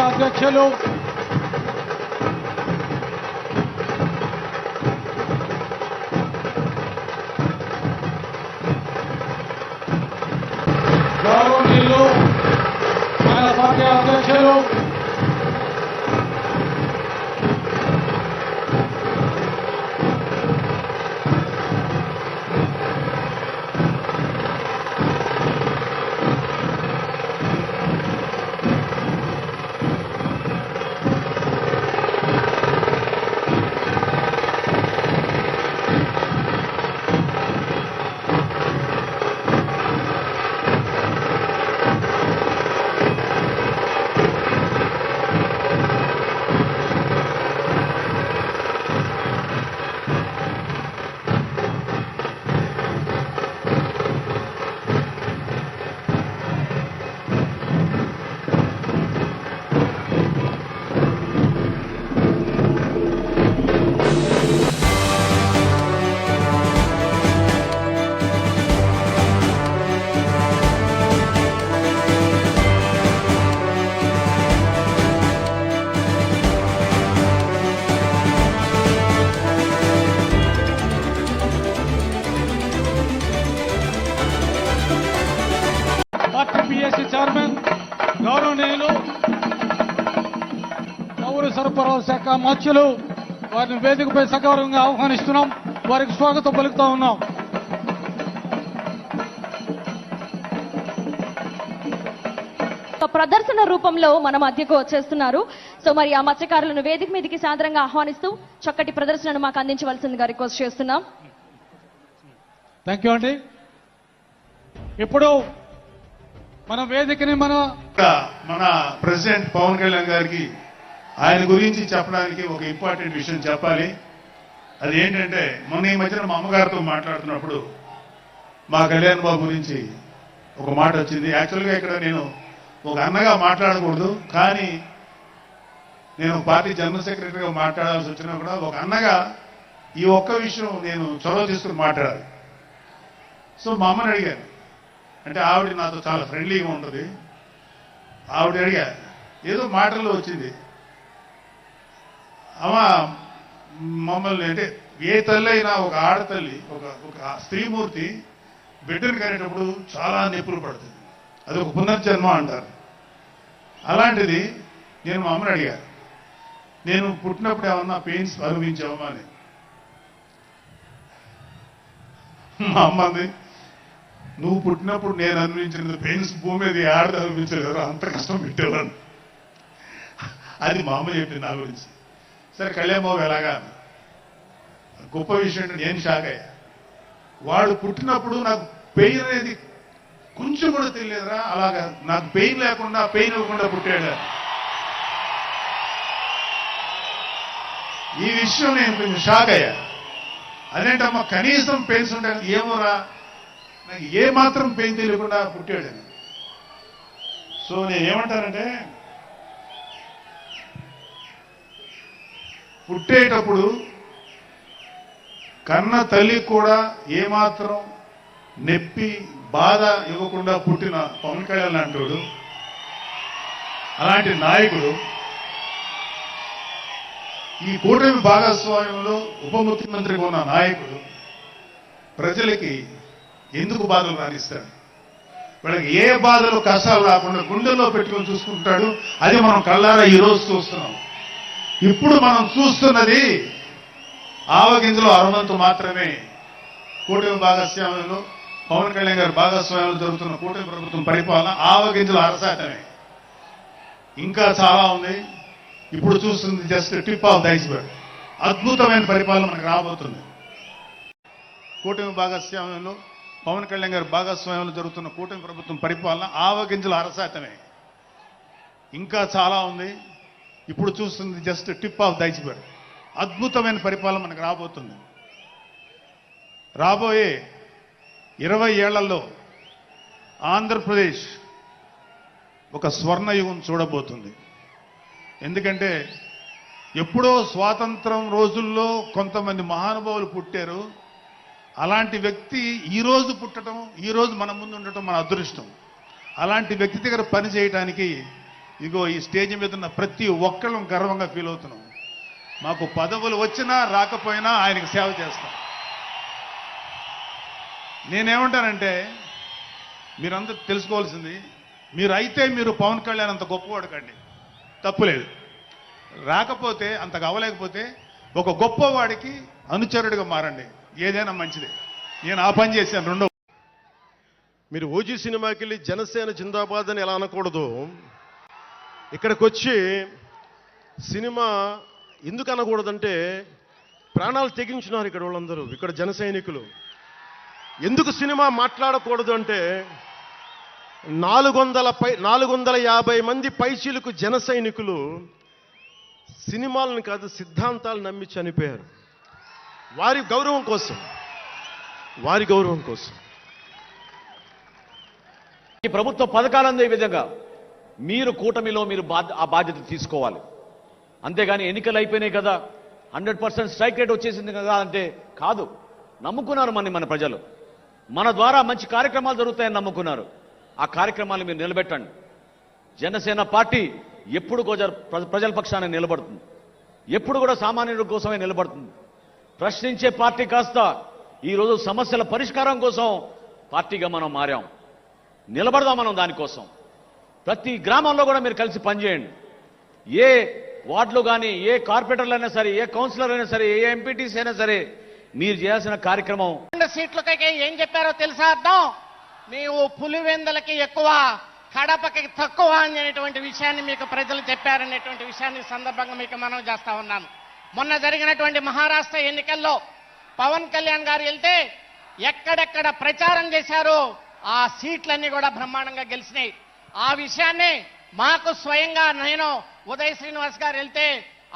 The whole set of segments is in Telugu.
అధ్యక్షులు గౌరవనీయులు మన పార్టీ అధ్యక్షులు పార్టీ మధ్యులు వారిని వేదికపై సగౌరవంగా ఆహ్వానిస్తున్నాం. వారికి స్వాగతం పలుకుతా ఉన్నాం. ప్రదర్శన రూపంలో మన మధ్యకు వచ్చేస్తున్నారు. సో మరి ఆ మత్స్యకారులను వేదిక మీదకి సాదరంగా ఆహ్వానిస్తూ చక్కటి ప్రదర్శనను మాకు అందించవలసిందిగా రిక్వెస్ట్ చేస్తున్నాం. థ్యాంక్ యూ అండి ఇప్పుడు మన వేదికని మన మన ప్రెసిడెంట్ పవన్ కళ్యాణ్ గారికి ఆయన గురించి చెప్పడానికి ఒక ఇంపార్టెంట్ విషయం చెప్పాలి. అది ఏంటంటే మొన్న ఈ మధ్యన మా అమ్మగారితో మాట్లాడుతున్నప్పుడు మా కళ్యాణ్ బాబు గురించి ఒక మాట వచ్చింది. యాక్చువల్గా ఇక్కడ నేను ఒక అన్నగా మాట్లాడకూడదు కానీ నేను పార్టీ జనరల్ సెక్రటరీగా మాట్లాడాల్సి వచ్చినా కూడా ఒక అన్నగా ఈ ఒక్క విషయం నేను చొరవ తీసుకుని మాట్లాడాలి. సో మా అమ్మని అడిగాను. అంటే ఆవిడ నాతో చాలా ఫ్రెండ్లీగా ఉంటుంది. ఆవిడ అడిగా ఏదో మాటల్లో వచ్చింది. అమ్మ మమ్మల్ని అంటే ఏ తల్లి అయినా ఒక ఆడతల్లి ఒక ఒక స్త్రీమూర్తి బిడ్డను కనేటప్పుడు చాలా నిప్పులు పడుతుంది. అది ఒక పునర్జన్మ అంటారు. అలాంటిది నేను మా అమ్మని అడిగాను. నేను పుట్టినప్పుడు ఏమన్నా పెయిన్స్ అనుభవించామా అని. మా అమ్మది నువ్వు పుట్టినప్పుడు నేను అనుభవించిన పెయిన్స్ భూమి మీద ఆడది అనుభవించలేదు అంత కష్టం పెట్టేవాడు అది మా అమ్మ చెప్పింది నా గురించి. సరే కళ్యాణబాబు ఎలాగా? గొప్ప విషయం నేను షాక్ అయ్యా. వాళ్ళు పుట్టినప్పుడు నాకు పెయిన్ అనేది కొంచెం కూడా తెలియదురా అలాగా. నాకు పెయిన్ లేకుండా పెయిన్ ఇవ్వకుండా పుట్టాడు. ఈ విషయం నేను కొంచెం షాక్ అయ్యా. అదేంటమ్మా కనీసం పెయిన్స్ ఉండాలి ఏమోరా? నాకు ఏ మాత్రం పెయిన్ తెలియకుండా పుట్టాడు. సో నేను ఏమంటానంటే పుట్టేటప్పుడు కన్న తల్లి కూడా ఏమాత్రం నెప్పి బాధ ఇవ్వకుండా పుట్టిన పవన్ కళ్యాణ్ లాంటోడు అలాంటి నాయకుడు ఈ కూటమి భాగస్వామ్యంలో ఉప ముఖ్యమంత్రిగా ఉన్న నాయకుడు ప్రజలకి ఎందుకు బాధలు రాణిస్తాడు వాళ్ళకి ఏ బాధలు కష్టాలు రాకుండా గుండెల్లో పెట్టుకొని చూసుకుంటాడు అది మనం కళ్ళారా ఈ రోజు చూస్తున్నాం. ఇప్పుడు మనం చూస్తున్నది ఆవగింజలో అరవంతు మాత్రమే కూటమి భాగస్వామ్యంలో పవన్ కళ్యాణ్ గారి భాగస్వామ్యంలో జరుగుతున్న కూటమి ప్రభుత్వం పరిపాలన ఆవగింజలు అరశాతమే. ఇంకా చాలా ఉంది. ఇప్పుడు చూస్తుంది just tip of the iceberg అద్భుతమైన పరిపాలన మనకు రాబోతుంది. కూటమి భాగస్వామ్యంలో పవన్ కళ్యాణ్ గారి భాగస్వామ్యంలో జరుగుతున్న కూటమి ప్రభుత్వం పరిపాలన ఆవగింజల అరశాతమే. ఇంకా చాలా ఉంది. ఇప్పుడు చూస్తుంది just tip of the iceberg అద్భుతమైన పరిపాలన మనకు రాబోతుంది. రాబోయే ఇరవై ఏళ్ళలో ఆంధ్రప్రదేశ్ ఒక స్వర్ణయుగం చూడబోతుంది. ఎందుకంటే ఎప్పుడో స్వాతంత్రం రోజుల్లో కొంతమంది మహానుభావులు పుట్టారు. అలాంటి వ్యక్తి ఈరోజు పుట్టడం ఈ రోజు మన ముందు ఉండటం మన అదృష్టం. అలాంటి వ్యక్తి దగ్గర పని చేయడానికి ఇగో ఈ స్టేజ్ మీద ఉన్న ప్రతి ఒక్కళ్ళం గర్వంగా ఫీల్ అవుతున్నాం. మాకు పదవులు వచ్చినా రాకపోయినా ఆయనకి సేవ చేస్తాం. నేనేమంటానంటే మీరందరూ తెలుసుకోవాల్సింది మీరు అయితే మీరు పవన్ కళ్యాణ్ అంత గొప్పవాడు కండి. తప్పులేదు. రాకపోతే అంత అవ్వలేకపోతే ఒక గొప్పవాడికి అనుచరుడిగా మారండి. ఏదైనా మంచిదే. నేను ఆ పని చేశాను రెండో. మీరు ఓజీ సినిమాకి వెళ్ళి జనసేన జిందాబాద్ అని ఎలా అనకూడదు? ఇక్కడికి వచ్చి సినిమా ఎందుకు అనకూడదంటే ప్రాణాలు తెగించినారు ఇక్కడ వాళ్ళందరూ ఇక్కడ జన సైనికులు. ఎందుకు సినిమా మాట్లాడకూడదు అంటే నాలుగు వందల పై నాలుగు వందల యాభై మంది పైచీలకు జన సైనికులు సినిమాలను కాదు సిద్ధాంతాలు నమ్మి చనిపోయారు. వారి గౌరవం కోసం వారి గౌరవం కోసం. ఈ ప్రభుత్వ పథకాలందే విధంగా. మీరు కూటమిలో మీరు బాధ్య ఆ బాధ్యత తీసుకోవాలి. అంతేగాని ఎన్నికలు అయిపోయినాయి కదా హండ్రెడ్ పర్సెంట్ స్ట్రైక్ రేట్ వచ్చేసింది కదా అంటే కాదు. నమ్ముకున్నారు మన మన ప్రజలు. మన ద్వారా మంచి కార్యక్రమాలు జరుగుతాయని నమ్ముకున్నారు. ఆ కార్యక్రమాలు మీరు నిలబెట్టండి. జనసేన పార్టీ ఎప్పుడు కూడా ప్రజల పక్షాన నిలబడుతుంది. ఎప్పుడు కూడా సామాన్యుల కోసమే నిలబడుతుంది. ప్రశ్నించే పార్టీ కాస్త ఈరోజు సమస్యల పరిష్కారం కోసం పార్టీగా మనం మారాం. నిలబడదాం మనం దానికోసం. ప్రతి గ్రామంలో కూడా మీరు కలిసి పనిచేయండి. ఏ వార్డులో కానీ ఏ కార్పొరేటర్లు అయినా సరే ఏ కౌన్సిలర్ అయినా సరే ఏ ఎంపీటీస్ అయినా సరే మీరు చేయాల్సిన కార్యక్రమం. రెండు సీట్లకైతే ఏం చెప్పారో తెలుసా అర్థం? నీవు పులివెందులకి ఎక్కువ కడపకి తక్కువ అనేటువంటి విషయాన్ని మీకు ప్రజలు చెప్పారనేటువంటి విషయాన్ని సందర్భంగా మీకు మనం చేస్తా ఉన్నాను. మొన్న జరిగినటువంటి మహారాష్ట్ర ఎన్నికల్లో పవన్ కళ్యాణ్ గారు వెళ్తే ఎక్కడెక్కడ ప్రచారం చేశారో ఆ సీట్లన్నీ కూడా బ్రహ్మాండంగా గెలిచినాయి. ఆ విషయాన్ని మాకు స్వయంగా నేను ఉదయ్ శ్రీనివాస్ గారు వెళ్తే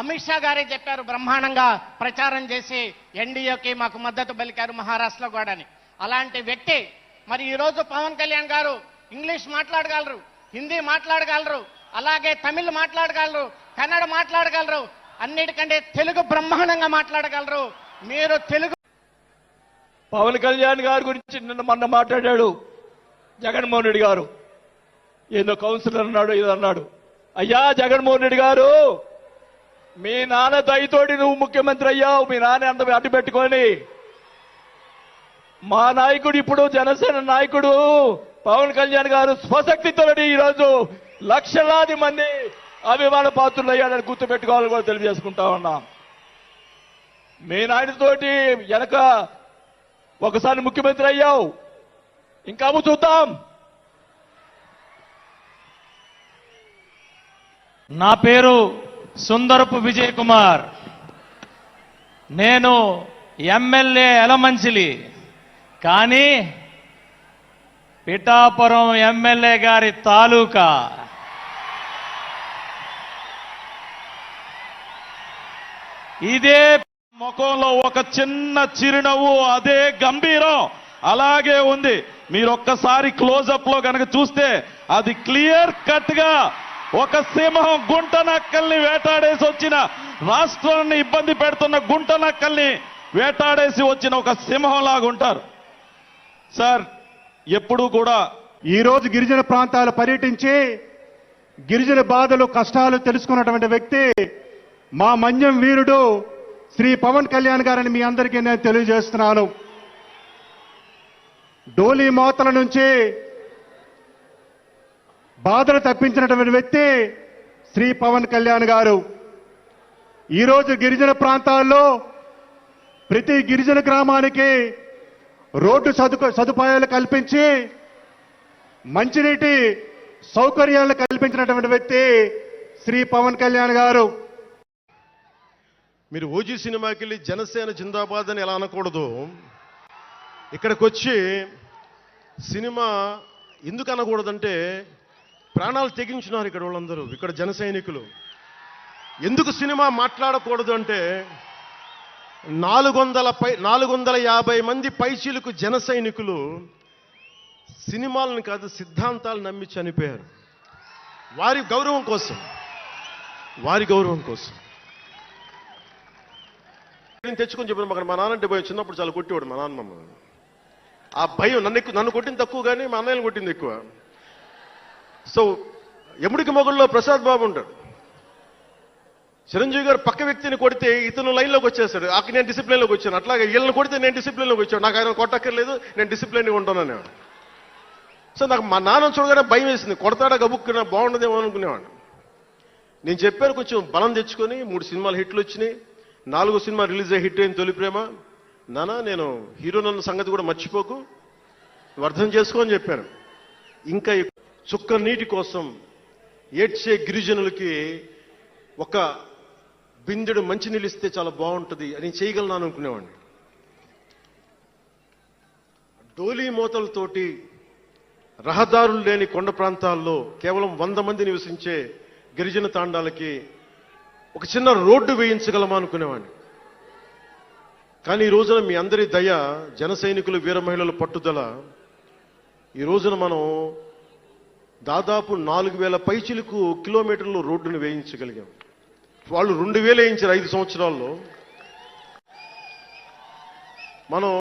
అమిత్ షా గారే చెప్పారు బ్రహ్మాండంగా ప్రచారం చేసి ఎన్డీఏకి మాకు మద్దతు పలికారు మహారాష్ట్రలో కూడాని అలాంటి వ్యక్తి మరి ఈరోజు పవన్ కళ్యాణ్ గారు ఇంగ్లీష్ మాట్లాడగలరు హిందీ మాట్లాడగలరు అలాగే తమిళ్ మాట్లాడగలరు కన్నడ మాట్లాడగలరు అన్నిటికంటే తెలుగు బ్రహ్మాండంగా మాట్లాడగలరు. మీరు తెలుగు పవన్ కళ్యాణ్ గారి గురించి నిన్న మొన్న మాట్లాడాడు జగన్మోహన్ రెడ్డి గారు. ఏదో కౌన్సిలర్ అన్నాడు ఏదో అన్నాడు. అయ్యా జగన్మోహన్ రెడ్డి గారు మీ నాన్న దయతోటి నువ్వు ముఖ్యమంత్రి అయ్యావు మీ నాన్న అంత అడ్డు పెట్టుకొని. మా నాయకుడు ఇప్పుడు జనసేన నాయకుడు. పవన్ కళ్యాణ్ గారు స్వశక్తితోటి ఈరోజు లక్షలాది మంది అభిమాన పాత్రులు అయ్యాడని గుర్తుపెట్టుకోవాలని కూడా తెలియజేసుకుంటా ఉన్నాం. మీ నాయనతోటి వెనక ఒకసారి ముఖ్యమంత్రి అయ్యావు. ఇంకా చూద్దాం. నా పేరు సుందరపు విజయ్ కుమార్. నేను ఎమ్మెల్యే ఎలమంచిలి. కానీ పిఠాపురం ఎమ్మెల్యే గారి తాలూకా. ఇదే ముఖంలో ఒక చిన్న చిరునవ్వు అదే గంభీరం అలాగే ఉంది. మీరు ఒక్కసారి క్లోజప్లో కనుక చూస్తే అది క్లియర్ కట్గా ఒక సింహం గుంట నక్కల్ని వేటాడేసి వచ్చిన రాష్ట్రాన్ని ఇబ్బంది పెడుతున్న గుంట నక్కల్ని వేటాడేసి వచ్చిన ఒక సింహంలాగా ఉంటారు. సార్ ఎప్పుడూ కూడా ఈరోజు గిరిజన ప్రాంతాలు పర్యటించి గిరిజన బాధలు కష్టాలు తెలుసుకున్నటువంటి వ్యక్తి మా మన్యం వీరుడు శ్రీ పవన్ కళ్యాణ్ గారని మీ అందరికీ నేను తెలియజేస్తున్నాను. డోలీ మోతల నుంచి బాధలు తప్పించినటువంటి వ్యక్తి శ్రీ పవన్ కళ్యాణ్ గారు. ఈరోజు గిరిజన ప్రాంతాల్లో ప్రతి గిరిజన గ్రామానికి రోడ్డు సదుకు సదుపాయాలు కల్పించి మంచినీటి సౌకర్యాలు కల్పించినటువంటి వ్యక్తి శ్రీ పవన్ కళ్యాణ్ గారు. మీరు ఓజీ సినిమాకి వెళ్ళి జనసేన జిందాబాద్ అని ఎలా అనకూడదు? ఇక్కడికి వచ్చి సినిమా ఎందుకు అనకూడదంటే ప్రాణాలు తెగించినారు ఇక్కడ వాళ్ళందరూ ఇక్కడ జన సైనికులు. ఎందుకు సినిమా మాట్లాడకూడదు అంటే నాలుగు వందల పై నాలుగు వందల యాభై మంది పైచీలకు జన సైనికులు సినిమాలను కాదు సిద్ధాంతాలు నమ్మి చనిపోయారు. వారి గౌరవం కోసం వారి గౌరవం కోసం. నేను తెచ్చుకొని చెప్పాను మాకు మా నాన్న భయం చిన్నప్పుడు చాలా కొట్టేవాడు మా నాన్న ఆ భయం నన్ను ఎక్కువ నన్ను కొట్టింది తక్కువ కానీ మా అన్నయ్యని కొట్టింది ఎక్కువ. సో ఎముడికి మొగుల్లో ప్రసాద్ బాబు ఉంటాడు. చిరంజీవి గారు పక్క వ్యక్తిని కొడితే ఇతను లైన్లోకి వచ్చేస్తాడు. అక్కడ నేను డిసిప్లిన్లోకి వచ్చాను. అట్లాగే వీళ్ళని కొడితే నేను డిసిప్లిన్లోకి వచ్చాను. నాకు ఆయన కొట్టక్కర్లేదు నేను డిసిప్లిన్గా ఉంటానని సో నాకు మా నాన్న చూడగానే భయం వేసింది. కొడతాడా గబుక్కున్నా బాగుండదేమో అనుకునేవాడిని. నేను చెప్పాను కొంచెం బలం తెచ్చుకొని మూడు సినిమాలు హిట్లు వచ్చినాయి. నాలుగో సినిమా రిలీజ్ అయ్యి హిట్ అయిన తొలి ప్రేమ. నానా నేను హీరో నన్న సంగతి కూడా మర్చిపోకు. అర్థం చేసుకో అని చెప్పాను. ఇంకా చుక్క నీటి కోసం ఏడ్చే గిరిజనులకి ఒక బిందెడు మంచి నిలిస్తే చాలా బాగుంటుంది. అని చేయగలను అనుకునేవాడిని. డోలీ మూతలతోటి రహదారులు లేని కొండ ప్రాంతాల్లో కేవలం వంద మంది నివసించే గిరిజన తాండాలకి ఒక చిన్న రోడ్డు వేయించగలమా అనుకునేవాడిని. కానీ ఈ రోజున మీ అందరి దయ జన సైనికులు వీర మహిళల పట్టుదల ఈ రోజున మనం దాదాపు నాలుగు వేల పైచిలకు కిలోమీటర్లు రోడ్డును వేయించగలిగాం. వాళ్ళు రెండు వేలు వేయించారు ఐదు సంవత్సరాల్లో. మనం